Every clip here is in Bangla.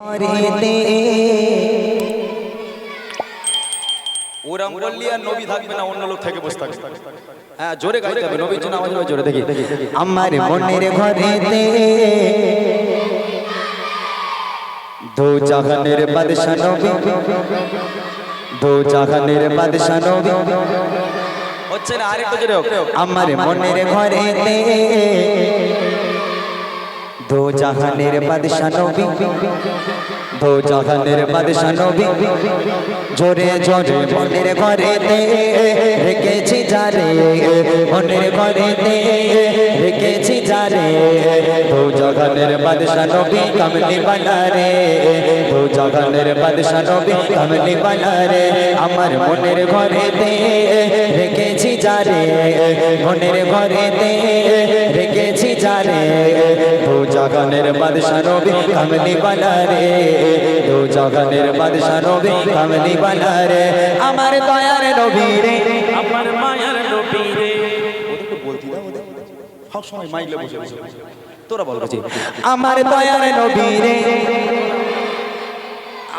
আর নবী থাকবে না অন্য লোক থেকে বসে থাকবে? হ্যাঁ জোরে গাইতে হবে নবীর জন্য আওয়াজ জোরে দেখি। আমার মনের ঘরেতে দো জাহানের বাদশা নবী দো জাহানের বাদশা নবী। হচ্ছে না আরেকটু জোরে আমার মনের ঘরেতে দো জাহানের বাদশা নবী দো জাহানের বাদশা নবী। জোরে জোরে মনের ঘরেতে রেখেছি যারে মনের ঘরেতে রেখেছি যারে দো জাহানের বাদশা নবী, কামলি বানারে দো জাহানের বাদশা নবী, কামলি বানারে আমার মনের ঘরেতে রেখেছি যারে মনের ঘরেতে রেখেছি যারে জাগানের বাদশা নবী কামলি বানারে দু জগনের বাদশা নবী কামলি বানারে আমার দয়ার নবী রে। আমার মায়ার নবী রে। সব সময় মাইলে বসে বসে। তোরা বল আমার দয়ার নবী রে।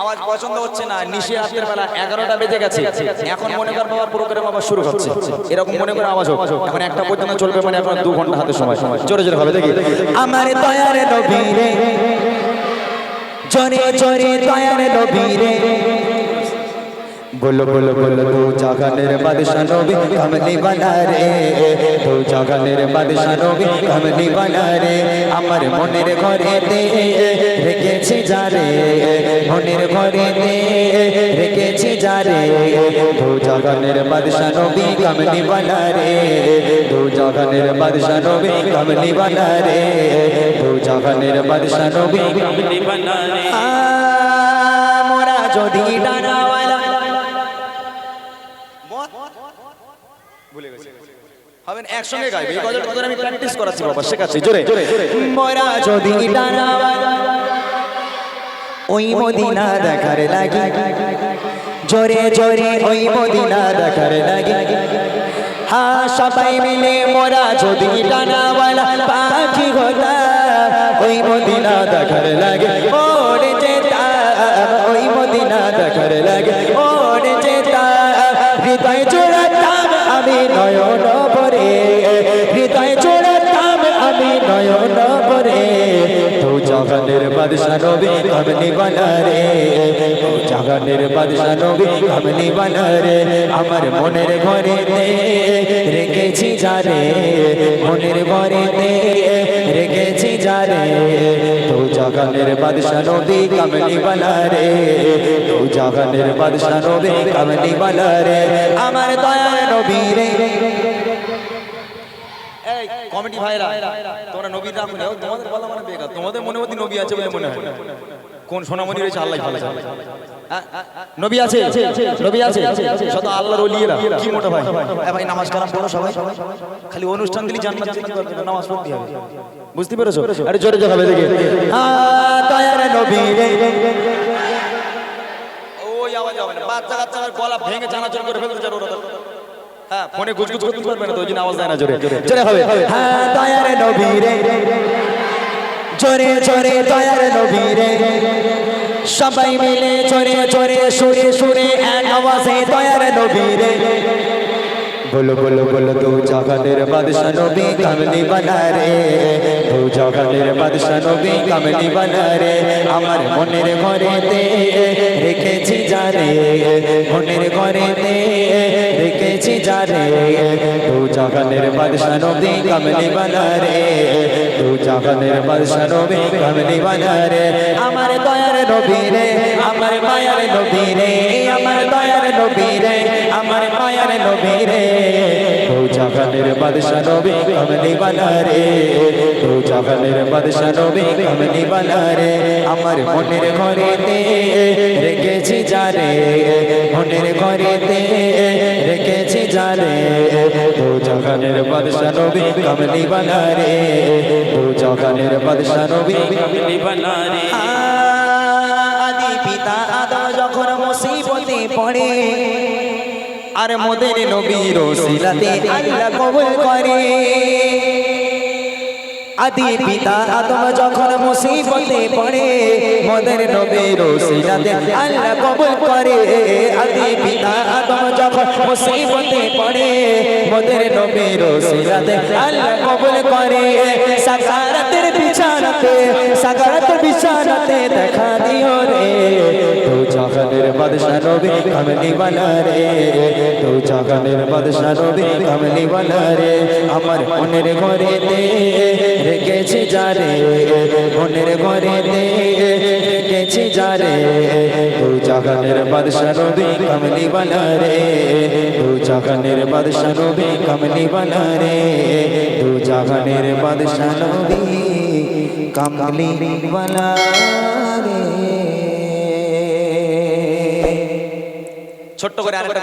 আওয়াজ পছন্দ হচ্ছে না নিশে রাতের বেলা এগারোটা বেজে গেছে। এখন মনে কর বাবার প্রোগ্রাম আবার শুরু হচ্ছে। এরকম মনে করে আওয়াজ হোক। এখন একটা পর্যন্ত চলবে মানে এখন দু ঘণ্টা হাতে সময়। জোরে জোরে হবে দেখি। আমার দয়ার নবী রে জোরে জোরে দয়ার নবী রে বলো বলো বলো দু জাগানের বাদশা নবী কামলি বানা রে দু জাগানের বাদশা নবী কামলি বানা রে আমার মনের ঘরেতে রেখেছি যারে মনের ঘরেতে রেখেছি যারে। দু জাগানের বাদশা নবী কামলি বানা রে দু জাগানের বাদশা নবী কামলি বানা রে দু জাগানের বাদশা নবী কামলি বানারে। আ, একসঙ্গে গাইবে এই গজল গজল আমি প্র্যাকটিস করাচ্ছি বাবা শেখাচ্ছি জোরে জোরে মোরা যদি ডানাওয়ালা ওই মদিনা দেখার লাগি জোরে জোরে ওই মদিনা দেখার লাগি হা সবাই মিলে মোরা যদি ডানাওয়ালা পাখি হতা ওই মদিনা দেখার লাগে ওরে যেতাম ওই মদিনা দেখার লাগে ওরে যেতাম হৃদয় জোড়াতাম আমি নয়ন তো জগনের বাদশা নবী কামনি বানারে। তো জগনের বাদশা নবী কামনি বানারে। আমার মনের ঘরেতে রেখেছি যারে মনের ঘরেতে রেখেছি যারে তো জগনের বাদশা নবী কামনি বানারে। তো জগনের বাদশা নবী কামনি বানারে। আমার দয়া নবী রে। কমিটি ভাইরা তোমরা নবীর নাম নেও তোমাদের বলা মানে বেকার। তোমাদের মনে মধ্যে নবী আছে বলে মনে হয়। কোন সোনামণি রয়েছে আল্লাহ ভালো জানে। হ্যাঁ? নবী আছে? নবী আছে? শত আল্লাহর ওলিয়েরা কি মোটা ভাই? ভাই, নামাজ কালাম পড়ো সবাই। খালি অনুষ্ঠান দিলি জান্নাত নামাজ পড়তে হবে। বুঝতে পেরেছ? আরে জোরে জোরে দেখে। দয়ার নবী ওই বাচ্চা কাচ্চা গলা ভেঙে চানাচুর করে ওরা। হ্যাঁ ফোনে গুজগুজ করতে পারবে না তো ওই জন্য আওয়াজ দেয় না জোরে। জোরে হবে। হ্যাঁ দয়ার নবী রে। জোরে জোরে দয়ার নবী রে। সবাই মিলে জোরে জোরে সুরে সুরে এক আওয়াজে দয়ার নবী রে। বলো বলো বলো, দু জগনের বাদশা নবী কামলি বানা রে। দু জগনের বাদশা নবী কামলি বানা রে। আমার মনের ঘরেতে রেখেছি যারে মনের ঘরেতে রেখেছি যারে দু জগনের বাদশা নবী কামলি বানা রে। দু জগনের বাদশা নবী কামলি বানা রে। আমার দয়ার নবী রে, আমার মায়ার নবী রে, আমার দয়ার নবী রে। আমার মায়ার নবী রে। দু জগনের বাদশা নবী কামলি রে। দু জগনের বাদশা নবী কামলি রে। আমার মনের ঘরেতে রেখেছি যারে মনের ঘরেতে রেখেছি যারে দু জগনের বাদশা নবী কামলি বানা রে। দু জগনের বাদশা নবী কামলি বানারে আদি পিতা আদম যখন মুসিবতে পড়ে আর মোদের নবীর সিলাতে আল্লাহ কবুল করে। আদি পিতা আদম যখন মুসিবতে পড়ে মদের নবীর সিরাতে আল্লাহ কবুল করে। আদি পিতা আদম যখন মুসিবতে পড়ে মদের নবীর সিরাতে আল্লাহ কবুল করে। সাকারাতের বিছানাতে সাকারাতের বিছানাতে দেখা দিও রে। তো জাহানের বাদশা নবী, কামলি বানা রে। তো জাহানের বাদশা নবী, কামলি বানা রে। আমার মনের ঘরেতে রেখেছি যারে মনের ঘরেতে রেখেছি যারে তো জাহানের বাদশা নবী, কামলি বানা রে। তো জাহানের বাদশা নবী, কামলি বানা তো জাহানের বাদশা নবী। কামলি বানা রে ছোট্ট করে আরেকটা